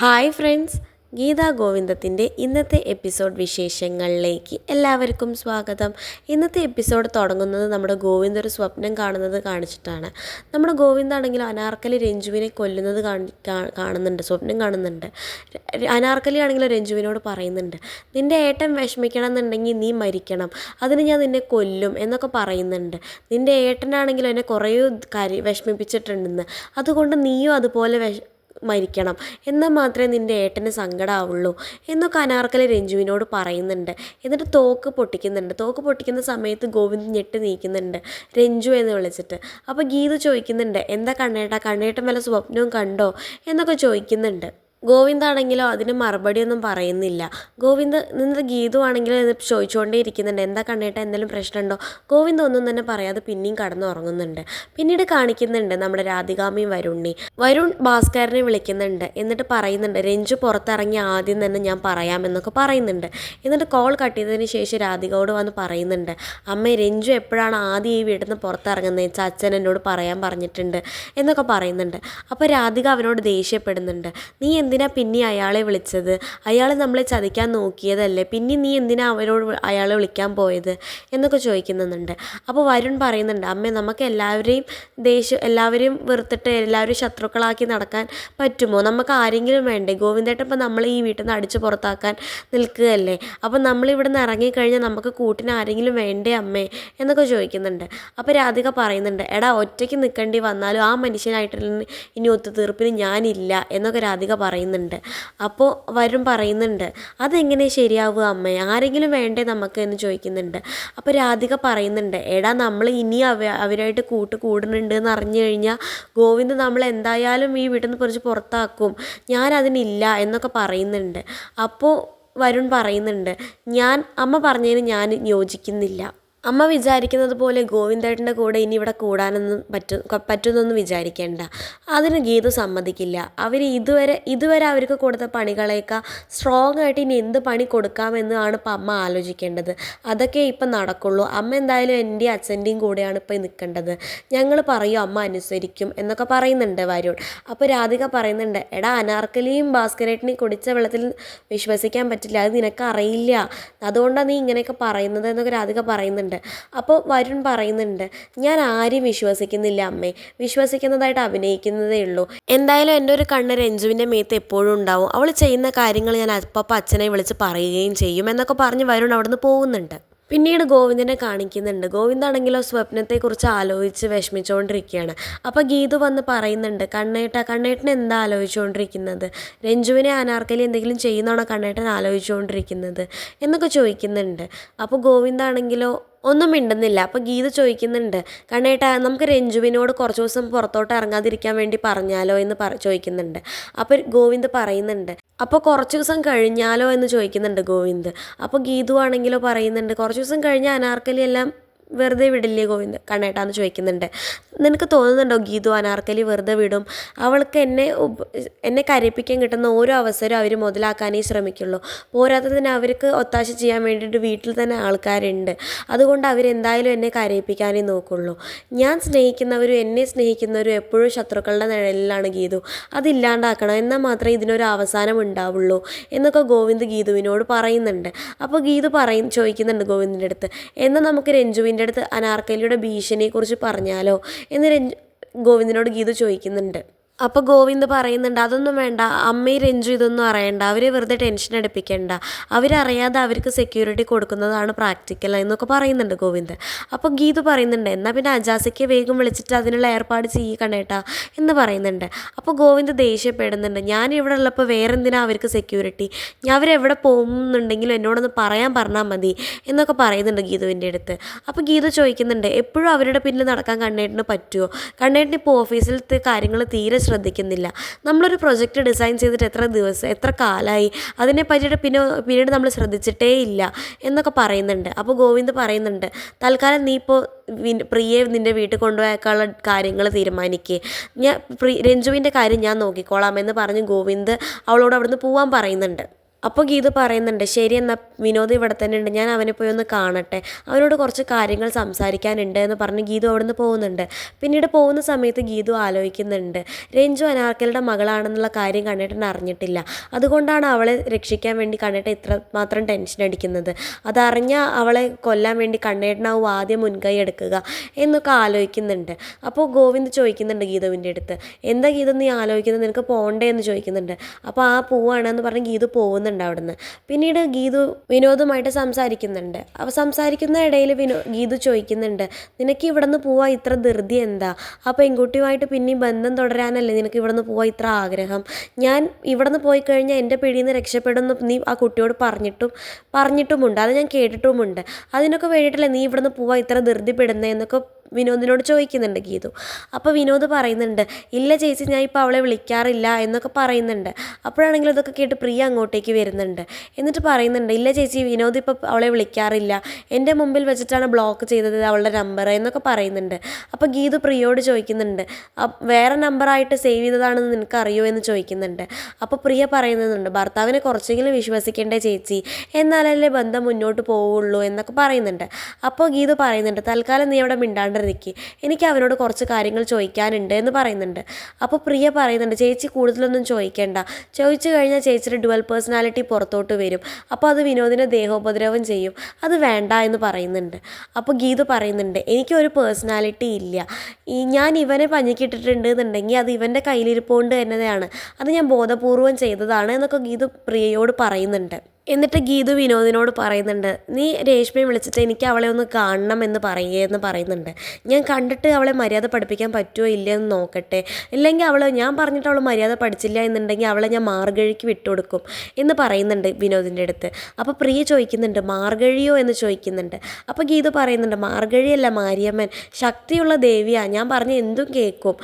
Hi friends Gita ഗോവിന്ദത്തിന്റെ ഇന്നത്തെ episode വിശേഷങ്ങളിലേക്ക് എല്ലാവർക്കും സ്വാഗതം. ഇന്നത്തെ എപ്പിസോഡ് തുടങ്ങുന്നത് നമ്മുടെ ഗോവിന്ദ് ഒരു സ്വപ്നം കാണുന്നത് കാണിച്ചിട്ടാണ്. നമ്മുടെ ഗോവിന്ദാണെങ്കിൽ അനാർക്കലി രഞ്ജുവിനെ കൊല്ലുന്നത് കാണുന്നുണ്ട് സ്വപ്നം കാണുന്നുണ്ട്. അനാർക്കലി ആണെങ്കിൽ രഞ്ജുവിനോട് പറയുന്നുണ്ട് നിന്റെ ഏട്ടൻ വിഷമിക്കണം എന്നുണ്ടെങ്കിൽ നീ മരിക്കണം അതിന് ഞാൻ നിന്നെ കൊല്ലും എന്നൊക്കെ പറയുന്നുണ്ട്. നിന്റെ ഏട്ടനാണെങ്കിലും എന്നെ കുറേ കരി വിഷമിപ്പിച്ചിട്ടുണ്ടെന്ന്. അതുകൊണ്ട് നീയും അതുപോലെ വിഷ മരിക്കണം. എന്നാൽ മാത്രമേ നിന്റെ ഏട്ടന് സങ്കടമാവുള്ളൂ എന്നൊക്കെ അനാർക്കലി രഞ്ജുവിനോട് പറയുന്നുണ്ട്. എന്നിട്ട് തോക്ക് പൊട്ടിക്കുന്നുണ്ട്. തോക്ക് പൊട്ടിക്കുന്ന സമയത്ത് ഗോവിന്ദ് ഞെട്ടി നീക്കുന്നുണ്ട് രഞ്ജു എന്ന് വിളിച്ചിട്ട്. അപ്പോൾ ഗീത ചോദിക്കുന്നുണ്ട് എന്താ കണ്ണേട്ടാ? കണ്ണേട്ടൻ വല്ല സ്വപ്നവും കണ്ടോ? എന്നൊക്കെ ചോദിക്കുന്നുണ്ട്. ഗോവിന്ദാണെങ്കിലോ അതിന് മറുപടിയൊന്നും പറയുന്നില്ല. ഗോവിന്ദ് നിന്നത് ഗീതു ആണെങ്കിൽ ചോദിച്ചുകൊണ്ടേ ഇരിക്കുന്നുണ്ട് എന്താ കണ്ണേട്ട എന്തെങ്കിലും പ്രശ്നമുണ്ടോ? ഗോവിന്ദ് ഒന്നും തന്നെ പറയാതെ പിന്നെയും കടന്നുറങ്ങുന്നുണ്ട്. പിന്നീട് കാണിക്കുന്നുണ്ട് നമ്മുടെ രാധികാമയും വരുണ്ണി. വരുൺ ഭാസ്കരനെ വിളിക്കുന്നുണ്ട്. എന്നിട്ട് പറയുന്നുണ്ട് രഞ്ജു പുറത്തിറങ്ങി ആദ്യം തന്നെ ഞാൻ പറയാമെന്നൊക്കെ പറയുന്നുണ്ട്. എന്നിട്ട് കോൾ കട്ട് ശേഷം രാധികയോട് വന്ന് പറയുന്നുണ്ട് അമ്മ രഞ്ജു എപ്പോഴാണ് ആദ്യം ഈ വീട്ടിൽ നിന്ന് പുറത്തിറങ്ങുന്നത്? വെച്ചാൽ അച്ഛൻ എന്നോട് പറയാൻ പറഞ്ഞിട്ടുണ്ട് എന്നൊക്കെ പറയുന്നുണ്ട്. അപ്പോൾ രാധിക അവനോട് ദേഷ്യപ്പെടുന്നുണ്ട് നീ എന്തിനാ പിന്നെ അയാളെ വിളിച്ചത്? അയാൾ നമ്മളെ ചതിക്കാൻ നോക്കിയതല്ലേ. പിന്നെ നീ എന്തിനാ അവരോട് അയാളെ വിളിക്കാൻ പോയത്? എന്നൊക്കെ ചോദിക്കുന്നുണ്ട്. അപ്പോൾ വരുൺ പറയുന്നുണ്ട് അമ്മേ നമുക്ക് എല്ലാവരെയും ദേഷ്യം എല്ലാവരെയും വെറുത്തിട്ട് എല്ലാവരും ശത്രുക്കളാക്കി നടക്കാൻ പറ്റുമോ? നമുക്ക് ആരെങ്കിലും വേണ്ടേ? ഗോവിന്ദേട്ടൻ ഇപ്പം നമ്മൾ ഈ വീട്ടിൽ നിന്ന് അടിച്ച് പുറത്താക്കാൻ നിൽക്കുകയല്ലേ? അപ്പം നമ്മളിവിടെ നിന്ന് ഇറങ്ങിക്കഴിഞ്ഞാൽ നമുക്ക് കൂട്ടിന് ആരെങ്കിലും വേണ്ടേ അമ്മേ? എന്നൊക്കെ ചോദിക്കുന്നുണ്ട്. അപ്പോൾ രാധിക പറയുന്നുണ്ട് എടാ ഒറ്റയ്ക്ക് നിൽക്കേണ്ടി വന്നാലും ആ മനുഷ്യനായിട്ട് ഇനി ഒത്തുതീർപ്പിന് ഞാനില്ല എന്നൊക്കെ രാധിക പറയുന്നുണ്ട്. അപ്പോൾ വരും പറയുന്നുണ്ട്. അതെങ്ങനെ ശരിയാവുക അമ്മേ? ആരെങ്കിലും വേണ്ടേ നമുക്ക്? എന്ന് ചോദിക്കുന്നുണ്ട്. അപ്പോൾ രാധിക പറയുന്നുണ്ട്. എടാ നമ്മൾ ഇനി അവ അവരായിട്ട് കൂട്ട് കൂടുന്നുണ്ട് എന്ന് അറിഞ്ഞു കഴിഞ്ഞാൽ ഗോവിന്ദ് നമ്മൾ എന്തായാലും ഈ വീട്ടിൽ നിന്ന് കുറച്ച് പുറത്താക്കും. ഞാനതിനില്ല എന്നൊക്കെ പറയുന്നുണ്ട്. അപ്പോൾ വരുൺ പറയുന്നുണ്ട്. ഞാൻ അമ്മ പറഞ്ഞതിന് ഞാൻ യോജിക്കുന്നില്ല. അമ്മ വിചാരിക്കുന്നത് പോലെ ഗോവിന്ദേട്ടന്റെ കൂടെ ഇനി ഇവിടെ കൂടാനൊന്നും പറ്റും പറ്റുന്നൊന്നും വിചാരിക്കേണ്ട. അതിന് ഗീതു സമ്മതിക്കില്ല. അവർ ഇതുവരെ ഇതുവരെ അവർക്ക് കൊടുത്ത പണികളേക്കാൾ സ്ട്രോങ് ആയിട്ട് ഇനി എന്ത് പണി കൊടുക്കാമെന്നാണ് ഇപ്പം അമ്മ ആലോചിക്കേണ്ടത്. അതൊക്കെ ഇപ്പം നടക്കുള്ളൂ. അമ്മ എന്തായാലും എന്റെയും അച്ഛന്റെയും കൂടെയാണ് ഇപ്പം നിൽക്കേണ്ടത്. ഞങ്ങൾ പറയും അമ്മ അനുസരിക്കും എന്നൊക്കെ പറയുന്നുണ്ട് വരുൺ. അപ്പോൾ രാധിക പറയുന്നുണ്ട് എടാ അനാർക്കലിയും ഭാസ്കരേട്ടിനെയും കുടിച്ച വെള്ളത്തിൽ വിശ്വസിക്കാൻ പറ്റില്ല. അത് നിനക്കറിയില്ല അതുകൊണ്ടാണ് നീ ഇങ്ങനെയൊക്കെ പറയുന്നത് എന്നൊക്കെ രാധിക പറയുന്നുണ്ട്. അപ്പോൾ വരുൺ പറയുന്നുണ്ട് ഞാൻ ആരെയും വിശ്വസിക്കുന്നില്ല അമ്മേ. വിശ്വസിക്കുന്നതായിട്ട് അഭിനയിക്കുന്നതേ ഉള്ളൂ. എന്തായാലും എന്റെ ഒരു കണ്ണ് രഞ്ജുവിന്റെ മേത്ത് എപ്പോഴും ഉണ്ടാവും. അവൾ ചെയ്യുന്ന കാര്യങ്ങൾ ഞാൻ അപ്പം അച്ഛനെ വിളിച്ച് പറയുകയും ചെയ്യും എന്നൊക്കെ പറഞ്ഞ് വരുൺ അവിടുന്ന് പോകുന്നുണ്ട്. പിന്നീട് ഗോവിന്ദനെ കാണിക്കുന്നുണ്ട്. ഗോവിന്ദാണെങ്കിലോ സ്വപ്നത്തെക്കുറിച്ച് ആലോചിച്ച് വിഷമിച്ചുകൊണ്ടിരിക്കുകയാണ് അപ്പോൾ ഗീതു വന്ന് പറയുന്നുണ്ട് കണ്ണേട്ട കണ്ണേട്ടൻ എന്താ ആലോചിച്ചുകൊണ്ടിരിക്കുന്നത് രഞ്ജുവിനെ അനാർക്കലി എന്തെങ്കിലും ചെയ്യുന്നതാണോ കണ്ണേട്ടൻ ആലോചിച്ചുകൊണ്ടിരിക്കുന്നത് എന്നൊക്കെ ചോദിക്കുന്നുണ്ട്. അപ്പോൾ ഗോവിന്ദാണെങ്കിലോ ഒന്നും മിണ്ടുന്നില്ല. അപ്പോൾ ഗീത ചോദിക്കുന്നുണ്ട് കണ്ണേട്ടാ നമുക്ക് രഞ്ജുവിനോട് കുറച്ച് ദിവസം പുറത്തോട്ട് ഇറങ്ങാതിരിക്കാൻ വേണ്ടി പറഞ്ഞാലോ? എന്ന് പറ ചോദിക്കുന്നുണ്ട്. അപ്പോൾ ഗോവിന്ദ് പറയുന്നുണ്ട് അപ്പോൾ കുറച്ച് ദിവസം കഴിഞ്ഞാലോ എന്ന് ചോദിക്കുന്നുണ്ട് ഗോവിന്ദ്. അപ്പോൾ ഗീതു ആണെങ്കിലോ പറയുന്നുണ്ട് കുറച്ച് ദിവസം കഴിഞ്ഞാൽ അനാർക്കലി എല്ലാം വെറുതെ വിടില്ലേ ഗോവിന്ദ്? കണ്ണേട്ടാന്ന് ചോദിക്കുന്നുണ്ട്. നിനക്ക് തോന്നുന്നുണ്ടോ ഗീതു അനാർക്കലി വെറുതെ വിടും? അവൾക്ക് എന്നെ എന്നെ കരയിപ്പിക്കാൻ കിട്ടുന്ന ഓരോ അവസരവും അവർ മുതലാക്കാനേ ശ്രമിക്കുള്ളൂ. പോരാത്തതിന് അവർക്ക് ഒത്താശ ചെയ്യാൻ വേണ്ടിയിട്ട് വീട്ടിൽ തന്നെ ആൾക്കാരുണ്ട്. അതുകൊണ്ട് അവരെന്തായാലും എന്നെ കരയിപ്പിക്കാനേ നോക്കുള്ളൂ. ഞാൻ സ്നേഹിക്കുന്നവരും എന്നെ സ്നേഹിക്കുന്നവരും എപ്പോഴും ശത്രുക്കളുടെ നിഴലിലാണ് ഗീതു. അതില്ലാണ്ടാക്കണം. എന്നാൽ മാത്രമേ ഇതിനൊരു അവസാനം ഉണ്ടാവുള്ളൂ എന്നൊക്കെ ഗോവിന്ദ് ഗീതുവിനോട് പറയുന്നുണ്ട്. അപ്പോൾ ഗീതു പറയും ചോദിക്കുന്നുണ്ട് ഗോവിന്ദിന്റെ അടുത്ത്. എന്നാൽ നമുക്ക് രഞ്ജുവിന്റെ അടുത്ത് അനാർക്കലിയുടെ ഭീഷണിയെക്കുറിച്ച് പറഞ്ഞാലോ? എന്ന് ഗീത ഗീതു ചോദിക്കുന്നുണ്ട്. അപ്പോൾ ഗോവിന്ദ് പറയുന്നുണ്ട് അതൊന്നും വേണ്ട. അമ്മയും രഞ്ജു ഇതൊന്നും അറിയണ്ട. അവരെ വെറുതെ ടെൻഷൻ എടുപ്പിക്കണ്ട അവരറിയാതെ അവർക്ക് സെക്യൂരിറ്റി കൊടുക്കുന്നതാണ് പ്രാക്ടിക്കൽ എന്നൊക്കെ പറയുന്നുണ്ട് ഗോവിന്ദ്. അപ്പോൾ ഗീതു പറയുന്നുണ്ട് എന്നാൽ പിന്നെ അജാസയ്ക്ക് വേഗം വിളിച്ചിട്ട് അതിനുള്ള ഏർപ്പാട് ചെയ്യ് കണ്ടേട്ടാ എന്ന് പറയുന്നുണ്ട്. അപ്പോൾ ഗോവിന്ദ് ദേഷ്യപ്പെടുന്നുണ്ട് ഞാൻ ഇവിടെ ഉള്ളപ്പോൾ വേറെ എന്തിനാ അവർക്ക് സെക്യൂരിറ്റി ഞാൻ അവരെവിടെ പോകുന്നുണ്ടെങ്കിലും എന്നോടൊന്ന് പറയാൻ പറഞ്ഞാൽ മതി എന്നൊക്കെ പറയുന്നുണ്ട് ഗീതുവിന്റെ അടുത്ത്. അപ്പോൾ ഗീതു ചോദിക്കുന്നുണ്ട് എപ്പോഴും അവരുടെ പിന്നിൽ നടക്കാൻ കണ്ണേട്ടിന് പറ്റുമോ കണ്ണേട്ടിന് ഇപ്പോൾ ഓഫീസിലത്തെ കാര്യങ്ങൾ തീരെ ശ്രദ്ധിക്കുന്നില്ല. നമ്മളൊരു പ്രൊജക്റ്റ് ഡിസൈൻ ചെയ്തിട്ട് എത്ര ദിവസം എത്ര കാലമായി അതിനെ പറ്റിയിട്ട് പിന്നെ പിന്നീട് നമ്മൾ ശ്രദ്ധിച്ചിട്ടേ ഇല്ല എന്നൊക്കെ പറയുന്നുണ്ട്. അപ്പോൾ ഗോവിന്ദ് പറയുന്നുണ്ട് തൽക്കാലം നീ ഇപ്പോൾ പ്രിയെ നിന്റെ വീട്ടിൽ കൊണ്ടുപോയേക്കാനുള്ള കാര്യങ്ങൾ തീരുമാനിക്കുക ഞാൻ പ്രി രഞ്ജുവിന്റെ കാര്യം ഞാൻ നോക്കിക്കോളാം എന്ന് പറഞ്ഞ് ഗോവിന്ദ് അവളോട് അവിടുന്ന് പോവാൻ പറയുന്നുണ്ട്. അപ്പോൾ ഗീത പറയുന്നുണ്ട് ശരി എന്നാൽ വിനോദ് ഇവിടെ തന്നെ ഉണ്ട്. ഞാൻ അവനെ പോയി ഒന്ന് കാണട്ടെ. അവനോട് കുറച്ച് കാര്യങ്ങൾ സംസാരിക്കാനുണ്ട് എന്ന് പറഞ്ഞ് ഗീതു അവിടുന്ന് പോകുന്നുണ്ട്. പിന്നീട് പോകുന്ന സമയത്ത് ഗീതു ആലോചിക്കുന്നുണ്ട് രഞ്ജു അനാർക്കലിയുടെ മകളാണെന്നുള്ള കാര്യം കണ്ണേട്ടൻ അറിഞ്ഞിട്ടില്ല. അതുകൊണ്ടാണ് അവളെ രക്ഷിക്കാൻ വേണ്ടി കണ്ണേട്ടൻ ഇത്ര മാത്രം ടെൻഷൻ അടിക്കുന്നത്. അതറിഞ്ഞ അവളെ കൊല്ലാൻ വേണ്ടി കണ്ണേട്ടനാവും ആദ്യം മുൻകൈ എടുക്കുക എന്നൊക്കെ ആലോചിക്കുന്നുണ്ട്. അപ്പോൾ ഗോവിന്ദ് ചോദിക്കുന്നുണ്ട് ഗീതുവിന്റെ അടുത്ത് എന്താ ഗീത നീ ആലോചിക്കുന്നത്? നിനക്ക് പോകണ്ടേ എന്ന് ചോദിക്കുന്നുണ്ട്. അപ്പോൾ ആ പോവാണെന്ന് പറഞ്ഞ് ഗീതു പോകുന്നുണ്ട് അവിടുന്ന്. പിന്നീട് ഗീതു വിനോദുമായിട്ട് സംസാരിക്കുന്നുണ്ട്. അപ്പോൾ സംസാരിക്കുന്ന ഇടയിൽ വിനോ ഗീതു ചോദിക്കുന്നുണ്ട് നിനക്ക് ഇവിടുന്ന് പോവാൻ ഇത്ര ധൃതി എന്താ? ആ പെൺകുട്ടിയുമായിട്ട് പിന്നെയും ബന്ധം തുടരാനല്ലേ നിനക്ക് ഇവിടുന്ന് പോവാൻ ഇത്ര ആഗ്രഹം? ഞാൻ ഇവിടുന്ന് പോയി കഴിഞ്ഞാൽ എന്റെ പിടിയിൽ നിന്ന് രക്ഷപ്പെടുമെന്ന് നീ ആ കുട്ടിയോട് പറഞ്ഞിട്ടും പറഞ്ഞിട്ടുമുണ്ട്. അത് ഞാൻ കേട്ടിട്ടുമുണ്ട്. അതിനൊക്കെ വേണ്ടിയിട്ടല്ലേ നീ ഇവിടുന്ന് പോവാൻ ഇത്ര ധൃതിപ്പെടുന്നത് എന്നൊക്കെ വിനോദിനോട് ചോദിക്കുന്നുണ്ട് ഗീതു. അപ്പോൾ വിനോദ് പറയുന്നുണ്ട് ഇല്ല ചേച്ചി ഞാൻ ഇപ്പോൾ അവളെ വിളിക്കാറില്ല എന്നൊക്കെ പറയുന്നുണ്ട്. അപ്പോഴാണെങ്കിലും ഇതൊക്കെ കേട്ട് പ്രിയ അങ്ങോട്ടേക്ക് വരുന്നുണ്ട്. എന്നിട്ട് പറയുന്നുണ്ട് ഇല്ല ചേച്ചി വിനോദ് ഇപ്പോൾ അവളെ വിളിക്കാറില്ല. എന്റെ മുമ്പിൽ വെച്ചിട്ടാണ് ബ്ലോക്ക് ചെയ്തത് അവളുടെ നമ്പർ എന്നൊക്കെ പറയുന്നുണ്ട്. അപ്പോൾ ഗീതു പ്രിയയോട് ചോദിക്കുന്നുണ്ട് "അപ്പ് വേറെ നമ്പറായിട്ട് സേവ് ചെയ്തതാണെന്ന് നിനക്കറിയോ? എന്ന് ചോദിക്കുന്നുണ്ട്. അപ്പോൾ പ്രിയ പറയുന്നുണ്ട് ഭർത്താവിനെ കുറച്ചെങ്കിലും വിശ്വസിക്കേണ്ടേ ചേച്ചി? എന്നാലല്ലേ ബന്ധം മുന്നോട്ട് പോവുള്ളൂ എന്നൊക്കെ പറയുന്നുണ്ട്. അപ്പോൾ ഗീതു പറയുന്നുണ്ട് തൽക്കാലം നീ അവിടെ മിണ്ടാണ്ടിരിക്കുക എനിക്ക് അവനോട് കുറച്ച് കാര്യങ്ങൾ ചോദിക്കാനുണ്ട് എന്ന് പറയുന്നുണ്ട്. അപ്പോൾ പ്രിയ പറയുന്നുണ്ട് ചേച്ചി കൂടുതലൊന്നും ചോദിക്കേണ്ട. ചോദിച്ചു കഴിഞ്ഞാൽ ചേച്ചിയുടെ ഡുവൽ പേഴ്സണാലിറ്റി പുറത്തോട്ട് വരും. അപ്പോൾ അത് വിനോദിനെ ദേഹോപദ്രവം ചെയ്യും. അത് വേണ്ട എന്ന് പറയുന്നുണ്ട്. അപ്പോൾ ഗീത പറയുന്നുണ്ട് എനിക്കൊരു പേഴ്സണാലിറ്റി ഇല്ല. ഈ ഞാൻ ഇവനെ പഞ്ഞിക്കിട്ടിട്ടുണ്ട് എന്നുണ്ടെങ്കിൽ അത് ഇവന്റെ കയ്യിലിരിപ്പോണ്ട് തന്നെയാണ്. അത് ഞാൻ ബോധപൂർവം ചെയ്തതാണ് എന്നൊക്കെ ഗീത പ്രിയയോട് പറയുന്നുണ്ട്. എന്നിട്ട് ഗീതു വിനോദിനോട് പറയുന്നുണ്ട് നീ രേഷ്മയെ വിളിച്ചിട്ട് എനിക്ക് അവളെ ഒന്ന് കാണണം എന്ന് പറയുകയെന്ന് പറയുന്നുണ്ട്. ഞാൻ കണ്ടിട്ട് അവളെ മര്യാദ പഠിപ്പിക്കാൻ പറ്റുമോ ഇല്ലയോ എന്ന് നോക്കട്ടെ. ഇല്ലെങ്കിൽ അവൾ ഞാൻ പറഞ്ഞിട്ട് അവൾ മര്യാദ പഠിച്ചില്ല എന്നുണ്ടെങ്കിൽ അവളെ ഞാൻ മാർഗഴിക്ക് വിട്ടുകൊടുക്കും എന്ന് പറയുന്നുണ്ട് വിനോദിന്റെ അടുത്ത്. അപ്പോൾ പ്രിയ ചോദിക്കുന്നുണ്ട് മാർഗഴിയോ? എന്ന് ചോദിക്കുന്നുണ്ട്. അപ്പോൾ ഗീതു പറയുന്നുണ്ട് മാർഗഴിയല്ല മാരിയമ്മൻ ശക്തിയുള്ള ദേവിയാണ് ഞാൻ പറഞ്ഞ എന്തും കേൾക്കും.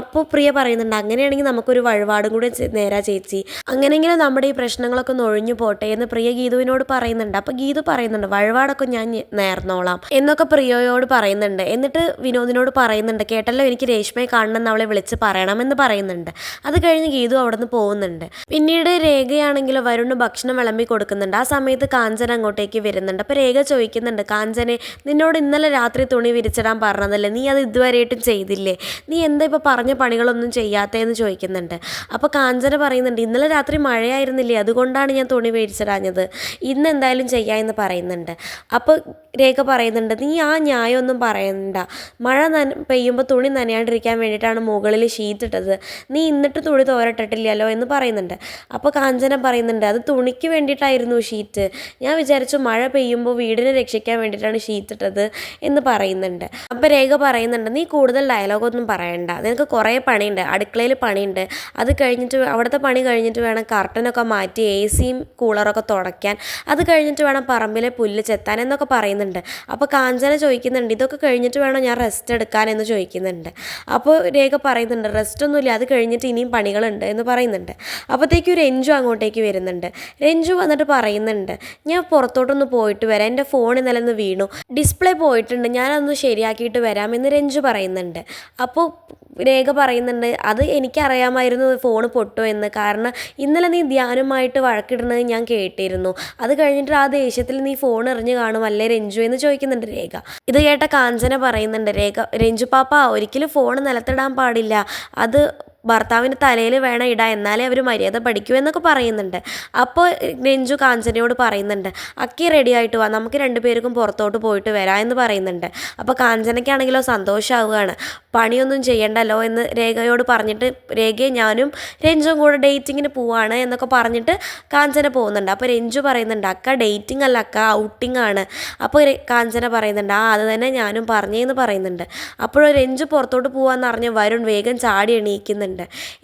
അപ്പോൾ പ്രിയ പറയുന്നുണ്ട് അങ്ങനെയാണെങ്കിൽ നമുക്കൊരു വഴിപാടും കൂടെ നേരാ ചേച്ചി. അങ്ങനെയെങ്കിലും നമ്മുടെ ഈ പ്രശ്നങ്ങളൊക്കെ ഒന്ന് ഒഴിഞ്ഞു പോട്ടെ. എന്ന് പ്രിയ ഗീതുവിനോട് പറയുന്നുണ്ട്. അപ്പോൾ ഗീതു പറയുന്നുണ്ട് വഴിപാടൊക്കെ ഞാൻ നേർന്നോളാം എന്നൊക്കെ പ്രിയയോട് പറയുന്നുണ്ട്. എന്നിട്ട് വിനോദിനോട് പറയുന്നുണ്ട് കേട്ടല്ലോ എനിക്ക് രേഷ്മയെ കാണണമെന്ന് അവളെ വിളിച്ച് പറയണമെന്ന് പറയുന്നുണ്ട്. അത് കഴിഞ്ഞ് ഗീതു അവിടെ നിന്ന് പോകുന്നുണ്ട്. പിന്നീട് രേഖയാണെങ്കിലും വരുണ് ഭക്ഷണം വിളമ്പി കൊടുക്കുന്നുണ്ട്. ആ സമയത്ത് കാഞ്ചന അങ്ങോട്ടേക്ക് വരുന്നുണ്ട്. അപ്പോൾ രേഖ ചോദിക്കുന്നുണ്ട് കാഞ്ചനെ നിന്നോട് ഇന്നലെ രാത്രി തുണി വിരിച്ചിടാൻ പറഞ്ഞതല്ലേ? നീ അത് ഇതുവരെയായിട്ടും ചെയ്തില്ലേ? നീ എന്താ ഇപ്പോൾ പറഞ്ഞ പണികളൊന്നും ചെയ്യാത്തതെന്ന് ചോദിക്കുന്നുണ്ട്. അപ്പോൾ കാഞ്ചന പറയുന്നുണ്ട് ഇന്നലെ രാത്രി മഴയായിരുന്നില്ലേ? അതുകൊണ്ടാണ് ഞാൻ തുണി മേടിച്ചിടാഞ്ഞത് ഇന്ന് എന്തായാലും ചെയ്യാമെന്ന് പറയുന്നുണ്ട്. അപ്പോൾ രേഖ പറയുന്നുണ്ട് നീ ആ ന്യായമൊന്നും പറയണ്ട. മഴ നന പെയ്യുമ്പോൾ തുണി നനയാണ്ടിരിക്കാൻ വേണ്ടിയിട്ടാണ് മുകളിൽ ഷീറ്റ് ഇട്ടത്. നീ ഇന്നിട്ട് തുണി തോരട്ടിട്ടില്ലല്ലോ എന്ന് പറയുന്നുണ്ട്. അപ്പോൾ കാഞ്ചന പറയുന്നുണ്ട് അത് തുണിക്ക് വേണ്ടിയിട്ടായിരുന്നു ഷീറ്റ് ഞാൻ വിചാരിച്ചു മഴ പെയ്യുമ്പോൾ വീടിനെ രക്ഷിക്കാൻ വേണ്ടിയിട്ടാണ് ഷീറ്റ് ഇട്ടത് എന്ന് പറയുന്നുണ്ട്. അപ്പോൾ രേഖ പറയുന്നുണ്ട് നീ കൂടുതൽ ഡയലോഗൊന്നും പറയണ്ട. നിനക്ക് കുറേ പണിയുണ്ട്. അടുക്കളയിൽ പണിയുണ്ട്. അത് കഴിഞ്ഞിട്ട് അവിടുത്തെ പണി കഴിഞ്ഞിട്ട് വേണം കർട്ടനൊക്കെ മാറ്റി എ സിയും കൂളറൊക്കെ തുടയ്ക്കാൻ. അത് കഴിഞ്ഞിട്ട് വേണം പറമ്പിലെ പുല്ല് ചെത്താൻ എന്നൊക്കെ പറയുന്നുണ്ട്. അപ്പോൾ കാഞ്ചന ചോദിക്കുന്നുണ്ട് ഇതൊക്കെ കഴിഞ്ഞിട്ട് വേണം ഞാൻ റെസ്റ്റ് എടുക്കാൻ? എന്ന് ചോദിക്കുന്നുണ്ട്. അപ്പോൾ രേഖ പറയുന്നുണ്ട് റെസ്റ്റ് ഒന്നുമില്ല അത് കഴിഞ്ഞിട്ട് ഇനിയും പണികളുണ്ട് എന്ന് പറയുന്നുണ്ട്. അപ്പോഴത്തേക്കും രഞ്ജു അങ്ങോട്ടേക്ക് വരുന്നുണ്ട്. രഞ്ജു വന്നിട്ട് പറയുന്നുണ്ട് ഞാൻ പുറത്തോട്ടൊന്ന് പോയിട്ട് വരാം എന്റെ ഫോൺ ഇന്നലെ ഒന്ന് വീണു. ഡിസ്പ്ലേ പോയിട്ടുണ്ട് ഞാനൊന്ന് ശരിയാക്കിയിട്ട് വരാമെന്ന് രഞ്ജു പറയുന്നുണ്ട്. അപ്പോൾ രേഖ പറയുന്നുണ്ട് അത് എനിക്കറിയാമായിരുന്നു ഫോൺ പൊട്ടോ എന്ന് കാരണം ഇന്നലെ നീ ധ്യാനമായിട്ട് വഴക്കിടുന്നത് ഞാൻ കേട്ടിരുന്നു. അത് കഴിഞ്ഞിട്ട് ആ ദേഷ്യത്തിൽ നീ ഫോൺ എറിഞ്ഞു കാണും അല്ലേ രഞ്ജു എന്ന് ചോദിക്കുന്നുണ്ട് രേഖ. ഇത് കേട്ട കാഞ്ചന പറയുന്നുണ്ട് രേഖ രഞ്ജു പാപ്പ ഒരിക്കലും ഫോൺ നിലത്തിടാൻ പാടില്ല. അത് ഭർത്താവിന്റെ തലയിൽ വേണം ഇടാൻ എന്നാലേ അവർ മര്യാദ പഠിക്കൂ എന്നൊക്കെ പറയുന്നുണ്ട്. അപ്പോൾ രഞ്ജു കാഞ്ചനയോട് പറയുന്നുണ്ട് അക്കി റെഡി ആയിട്ട് വാ നമുക്ക് രണ്ടുപേർക്കും പുറത്തോട്ട് പോയിട്ട് വരാം എന്ന് പറയുന്നുണ്ട്. അപ്പോൾ കാഞ്ചനയ്ക്കാണെങ്കിലോ സന്തോഷമാവുകയാണ് പണിയൊന്നും ചെയ്യണ്ടല്ലോ എന്ന് രേഖയോട് പറഞ്ഞിട്ട് രേഖയെ ഞാനും രഞ്ജും കൂടെ ഡേറ്റിങ്ങിന് പോവാണ് എന്നൊക്കെ പറഞ്ഞിട്ട് കാഞ്ചന പോകുന്നുണ്ട്. അപ്പോൾ രഞ്ജു പറയുന്നുണ്ട് അക്ക ഡേറ്റിംഗ് അല്ല അക്ക ഔട്ടിംഗ് ആണ്. അപ്പോൾ കാഞ്ചന പറയുന്നുണ്ട് ആ അത് തന്നെ ഞാനും പറഞ്ഞേന്ന് പറയുന്നുണ്ട്. അപ്പോൾ രഞ്ജു പുറത്തോട്ട് പോകാമെന്ന് അറിഞ്ഞ് വരുൺ വേഗം ചാടി എണീക്കുന്നുണ്ട്.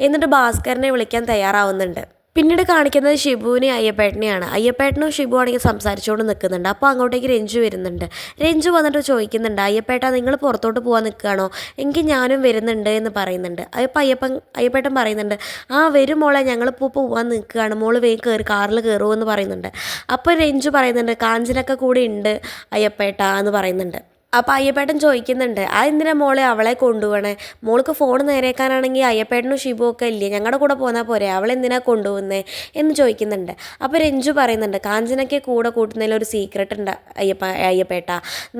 എന്നിട്ട് ഭാസ്കരനെ വിളിക്കാൻ തയ്യാറാവുന്നുണ്ട്. പിന്നീട് കാണിക്കുന്നത് ഷിബുവിനെ അയ്യപ്പേട്ടനെയാണ്. അയ്യപ്പേട്ടനും ഷിബു ആണെങ്കിൽ സംസാരിച്ചുകൊണ്ട് നിൽക്കുന്നുണ്ട്. അപ്പോൾ അങ്ങോട്ടേക്ക് രഞ്ജു വരുന്നുണ്ട്. രഞ്ജു വന്നിട്ട് ചോദിക്കുന്നുണ്ട് അയ്യപ്പേട്ട നിങ്ങൾ പുറത്തോട്ട് പോകാൻ നിൽക്കുകയാണോ? എങ്കിൽ ഞാനും വരുന്നുണ്ട് എന്ന് പറയുന്നുണ്ട്. അപ്പോൾ അയ്യപ്പൻ അയ്യപ്പേട്ടൻ പറയുന്നുണ്ട് ആ വരും മോളെ ഞങ്ങളിപ്പോൾ പോകാൻ നിൽക്കുകയാണ്. മോൾ വേഗം കയറി കാറിൽ കയറുമെന്ന് പറയുന്നുണ്ട്. അപ്പോൾ രഞ്ജു പറയുന്നുണ്ട് കാഞ്ചനൊക്കെ കൂടെ ഉണ്ട് അയ്യപ്പേട്ട എന്ന് പറയുന്നുണ്ട്. അപ്പോൾ അയ്യപ്പേട്ടൻ ചോദിക്കുന്നുണ്ട് ആ എന്തിനാ മോളെ അവളെ കൊണ്ടുപോകണേ മോൾക്ക് ഫോൺ നേരേക്കാനാണെങ്കിൽ അയ്യപ്പേട്ടനും ഷിബു ഒക്കെ ഇല്ലേ? ഞങ്ങളുടെ കൂടെ പോന്നാൽ പോരെ? അവളെന്തിനാ കൊണ്ടുപോകുന്നേ എന്ന് ചോദിക്കുന്നുണ്ട്. അപ്പോൾ രഞ്ജു പറയുന്നുണ്ട് കാഞ്ചനയ്ക്ക് കൂടെ കൂട്ടുന്നതിൽ ഒരു സീക്രട്ട് ഉണ്ട് അയ്യപ്പ അയ്യപ്പേട്ട.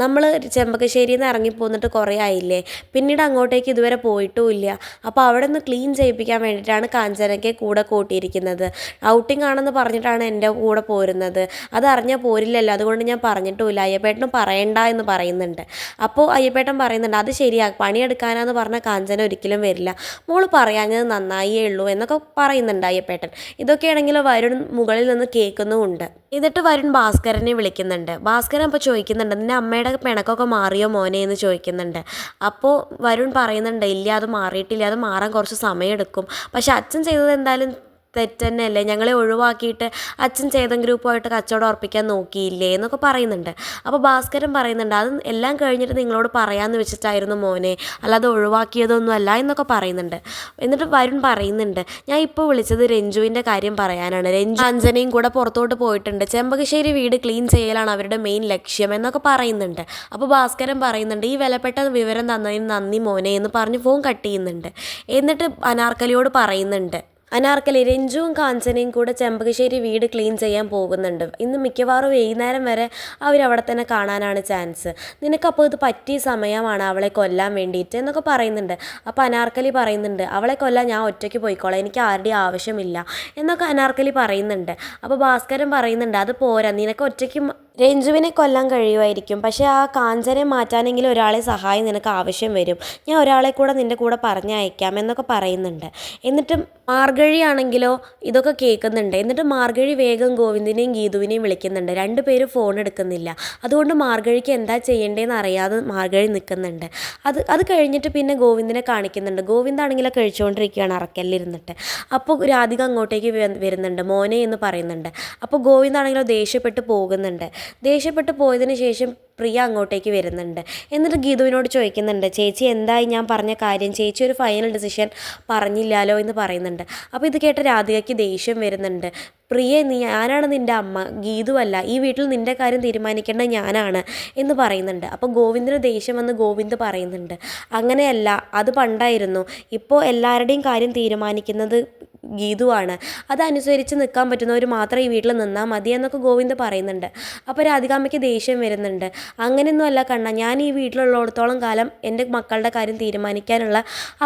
നമ്മൾ ചെമ്പകശ്ശേരിയിൽ നിന്ന് ഇറങ്ങി പോന്നിട്ട് കുറേ ആയില്ലേ? പിന്നീട് അങ്ങോട്ടേക്ക് ഇതുവരെ പോയിട്ടുമില്ല അപ്പോൾ അവിടെ നിന്ന് ക്ലീൻ ചെയ്യിപ്പിക്കാൻ വേണ്ടിയിട്ടാണ് കാഞ്ചനയ്ക്ക് കൂടെ കൂട്ടിയിരിക്കുന്നത്. ഔട്ടിംഗ് ആണെന്ന് പറഞ്ഞിട്ടാണ് എന്റെ കൂടെ പോരുന്നത്. അതറിഞ്ഞാൽ പോരില്ലല്ലോ. അതുകൊണ്ട് ഞാൻ പറഞ്ഞിട്ടുമില്ല അയ്യപ്പേട്ടനും പറയണ്ട എന്ന് പറയുന്നുണ്ട്. അപ്പോൾ അയ്യപ്പേട്ടൻ പറയുന്നുണ്ട് അത് ശരിയാ പണിയെടുക്കാനാന്ന് പറഞ്ഞ കാഞ്ചന ഒരിക്കലും വരില്ല. മോൾ പറയാഞ്ഞത് നന്നായേ ഉള്ളൂ എന്നൊക്കെ പറയുന്നുണ്ട് അയ്യപ്പേട്ടൻ. ഇതൊക്കെയാണെങ്കിൽ വരുൺ മുകളിൽ നിന്ന് കേൾക്കുന്നുമുണ്ട്. എന്നിട്ട് വരുൺ ഭാസ്കരനെ വിളിക്കുന്നുണ്ട്. ഭാസ്കരൻ അപ്പോൾ ചോദിക്കുന്നുണ്ട് നിന്റെ അമ്മയുടെ പിണക്കൊക്കെ മാറിയോ മോനെ? എന്ന് ചോദിക്കുന്നുണ്ട്. അപ്പോൾ വരുൺ പറയുന്നുണ്ട് ഇല്ല അത് മാറിയിട്ടില്ല അത് മാറാൻ കുറച്ച് സമയമെടുക്കും. പക്ഷെ അച്ഛൻ ചെയ്തത് എന്തായാലും തെറ്റ് തന്നെയല്ലേ ഞങ്ങളെ ഒഴിവാക്കിയിട്ട് അച്ഛൻ ചേതൻ ഗ്രൂപ്പുമായിട്ട് കച്ചവടം ഉറപ്പിക്കാൻ നോക്കിയില്ലേ എന്നൊക്കെ പറയുന്നുണ്ട്. അപ്പോൾ ഭാസ്കരൻ പറയുന്നുണ്ട് അത് എല്ലാം കഴിഞ്ഞിട്ട് നിങ്ങളോട് പറയാമെന്ന് വെച്ചിട്ടായിരുന്നു മോനെ. അല്ലാതെ ഒഴിവാക്കിയതൊന്നും അല്ല എന്നൊക്കെ പറയുന്നുണ്ട്. എന്നിട്ട് വരുൺ പറയുന്നുണ്ട് ഞാൻ ഇപ്പോൾ വിളിച്ചത് രഞ്ജുവിന്റെ കാര്യം പറയാനാണ്. രഞ്ജു അഞ്ജനയും കൂടെ പുറത്തോട്ട് പോയിട്ടുണ്ട്. ചെമ്പകശ്ശേരി വീട് ക്ലീൻ ചെയ്യലാണ് അവരുടെ മെയിൻ ലക്ഷ്യം എന്നൊക്കെ പറയുന്നുണ്ട്. അപ്പോൾ ഭാസ്കരൻ പറയുന്നുണ്ട് ഈ വിലപ്പെട്ട വിവരം തന്നതിന് നന്ദി മോനെ എന്ന് പറഞ്ഞ് ഫോൺ കട്ട് ചെയ്യുന്നുണ്ട്. എന്നിട്ട് അനാർക്കലിയോട് പറയുന്നുണ്ട് അനാർക്കലി രഞ്ജുവും കാഞ്ചനയും കൂടെ ചെമ്പകശ്ശേരി വീട് ക്ലീൻ ചെയ്യാൻ പോകുന്നുണ്ട്. ഇന്ന് മിക്കവാറും വൈകുന്നേരം വരെ അവരവിടെ തന്നെ കാണാനാണ് ചാൻസ്. നിനക്കപ്പോൾ ഇത് പറ്റിയ സമയമാണ് അവളെ കൊല്ലാൻ വേണ്ടിയിട്ട് എന്നൊക്കെ പറയുന്നുണ്ട്. അപ്പോൾ അനാർക്കലി പറയുന്നുണ്ട് അവളെ കൊല്ലാൻ ഞാൻ ഒറ്റയ്ക്ക് പോയിക്കോളാം എനിക്ക് ആരുടെയും ആവശ്യമില്ല എന്നൊക്കെ അനാർക്കലി പറയുന്നുണ്ട്. അപ്പോൾ ഭാസ്കരൻ പറയുന്നുണ്ട് അത് പോരാ നിനക്ക് ഒറ്റയ്ക്ക് രഞ്ജുവിനെ കൊല്ലാൻ കഴിയുമായിരിക്കും. പക്ഷേ ആ കാഞ്ചനെ മാറ്റാനെങ്കിലും ഒരാളെ സഹായം നിനക്ക് ആവശ്യം വരും. ഞാൻ ഒരാളെ കൂടെ നിന്റെ കൂടെ പറഞ്ഞയക്കാം എന്നൊക്കെ പറയുന്നുണ്ട്. എന്നിട്ട് മാർഗഴിയാണെങ്കിലോ ഇതൊക്കെ കേൾക്കുന്നുണ്ട്. എന്നിട്ട് മാർഗഴി വേഗം ഗോവിന്ദിനെയും ഗീതുവിനെയും വിളിക്കുന്നുണ്ട്. രണ്ടുപേരും ഫോൺ എടുക്കുന്നില്ല. അതുകൊണ്ട് മാർഗഴിക്ക് എന്താ ചെയ്യേണ്ടതെന്ന് അറിയാതെ മാർഗഴി നിൽക്കുന്നുണ്ട്. അത് അത് കഴിഞ്ഞിട്ട് പിന്നെ ഗോവിന്ദിനെ കാണിക്കുന്നുണ്ട്. ഗോവിന്ദാണെങ്കിലോ കഴിച്ചുകൊണ്ടിരിക്കുകയാണ് അറക്കല്ലിരുന്നിട്ട്. അപ്പോൾ രാധിക അങ്ങോട്ടേക്ക് വരുന്നുണ്ട്. മോനെ എന്ന് പറയുന്നുണ്ട്. അപ്പോൾ ഗോവിന്ദാണെങ്കിലോ ദേഷ്യപ്പെട്ട് പോകുന്നുണ്ട്. ദേഷ്യപ്പെട്ട് പോയതിന് ശേഷം പ്രിയ അങ്ങോട്ടേക്ക് വരുന്നുണ്ട്. എന്നിട്ട് ഗീതുവിനോട് ചോദിക്കുന്നുണ്ട് ചേച്ചി എന്തായി ഞാൻ പറഞ്ഞ കാര്യം? ചേച്ചി ഒരു ഫൈനൽ ഡിസിഷൻ പറഞ്ഞില്ലാലോ? എന്ന് പറയുന്നുണ്ട്. അപ്പോൾ ഇത് കേട്ട രാധികയ്ക്ക് ദേഷ്യം വരുന്നുണ്ട്. പ്രിയ നീ ഞാനാണ് നിന്റെ അമ്മ. ഗീതുവല്ല ഈ വീട്ടിൽ നിന്റെ കാര്യം തീരുമാനിക്കേണ്ട ഞാനാണ്. എന്ന് പറയുന്നുണ്ട്. അപ്പോൾ ഗോവിന്ദിന് ദേഷ്യം വന്ന് ഗോവിന്ദ് പറയുന്നുണ്ട് അങ്ങനെയല്ല. അത് പണ്ടായിരുന്നു. ഇപ്പോൾ എല്ലാവരുടെയും കാര്യം തീരുമാനിക്കുന്നത് ഗീതുവാണ്. അതനുസരിച്ച് നിൽക്കാൻ പറ്റുന്നവർ മാത്രം ഈ വീട്ടിൽ നിന്നാൽ മതി എന്നൊക്കെ ഗോവിന്ദ് പറയുന്നുണ്ട്. അപ്പോൾ രാധികാമ്മയ്ക്ക് ദേഷ്യം വരുന്നുണ്ട്. അങ്ങനെയൊന്നുമല്ല കണ്ണ ഞാൻ ഈ വീട്ടിലുള്ളിടത്തോളം കാലം എന്റെ മക്കളുടെ കാര്യം തീരുമാനിക്കാനുള്ള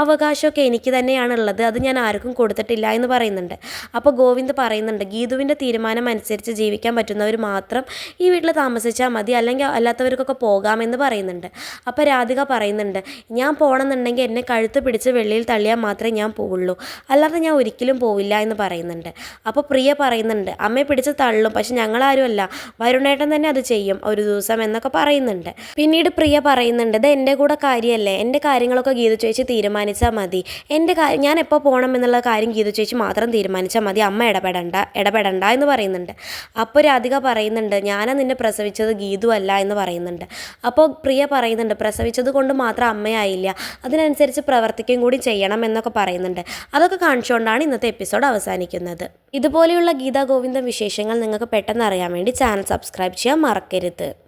അവകാശമൊക്കെ എനിക്ക് തന്നെയാണ് ഉള്ളത് അത് ഞാൻ ആർക്കും കൊടുത്തിട്ടില്ല എന്ന് പറയുന്നുണ്ട്. അപ്പോൾ ഗോവിന്ദ് പറയുന്നുണ്ട് ഗീതുവിന്റെ തീരുമാനം അനുസരിച്ച് ജീവിക്കാൻ പറ്റുന്നവർ മാത്രം ഈ വീട്ടിൽ താമസിച്ചാൽ മതി അല്ലെങ്കിൽ അല്ലാത്തവർക്കൊക്കെ പോകാമെന്ന് പറയുന്നുണ്ട്. അപ്പോൾ രാധിക പറയുന്നുണ്ട് ഞാൻ പോകണമെന്നുണ്ടെങ്കിൽ എന്നെ കഴുത്ത് പിടിച്ച് വെള്ളിയിൽ തള്ളിയാൽ മാത്രമേ ഞാൻ പോവുള്ളൂ. അല്ലാതെ ഞാൻ ഒരിക്കലും പോവില്ല എന്ന് പറയുന്നുണ്ട്. അപ്പോൾ പ്രിയ പറയുന്നുണ്ട് അമ്മയെ പിടിച്ച് തള്ളും പക്ഷെ ഞങ്ങളാരുമല്ല. വരുണേട്ടൻ തന്നെ അത് ചെയ്യും ഒരു ദിവസം എന്നൊക്കെ പറയുന്നുണ്ട്. പിന്നീട് പ്രിയ പറയുന്നുണ്ട് ഇത് എന്റെ കൂടെ കാര്യമല്ലേ? എന്റെ കാര്യങ്ങളൊക്കെ ഗീത ചേച്ചി തീരുമാനിച്ചാൽ മതി. എന്റെ ഞാൻ എപ്പോൾ പോകണം എന്നുള്ള കാര്യം ഗീത ചേച്ചി മാത്രം തീരുമാനിച്ചാൽ മതി. അമ്മ ഇടപെടണ്ട ഇടപെടണ്ട എന്ന് പറയുന്നുണ്ട്. അപ്പോൾ രാധിക പറയുന്നുണ്ട് ഞാനാ നിന്നെ പ്രസവിച്ചത് ഗീതു അല്ല എന്ന് പറയുന്നുണ്ട്. അപ്പോൾ പ്രിയ പറയുന്നുണ്ട് പ്രസവിച്ചത് കൊണ്ട് മാത്രം അമ്മയായില്ല. അതിനനുസരിച്ച് പ്രവർത്തിക്കുകയും കൂടി ചെയ്യണം എന്നൊക്കെ പറയുന്നുണ്ട്. അതൊക്കെ കാണിച്ചുകൊണ്ടാണ് ഇന്നത്തെ എപ്പിസോഡ് അവസാനിക്കുന്നത്. ഇതുപോലെയുള്ള ഗീതാ ഗോവിന്ദ വിശേഷങ്ങൾ നിങ്ങൾക്ക് പെട്ടെന്ന് അറിയാൻ വേണ്ടി ചാനൽ സബ്സ്ക്രൈബ് ചെയ്യാൻ മറക്കരുത്.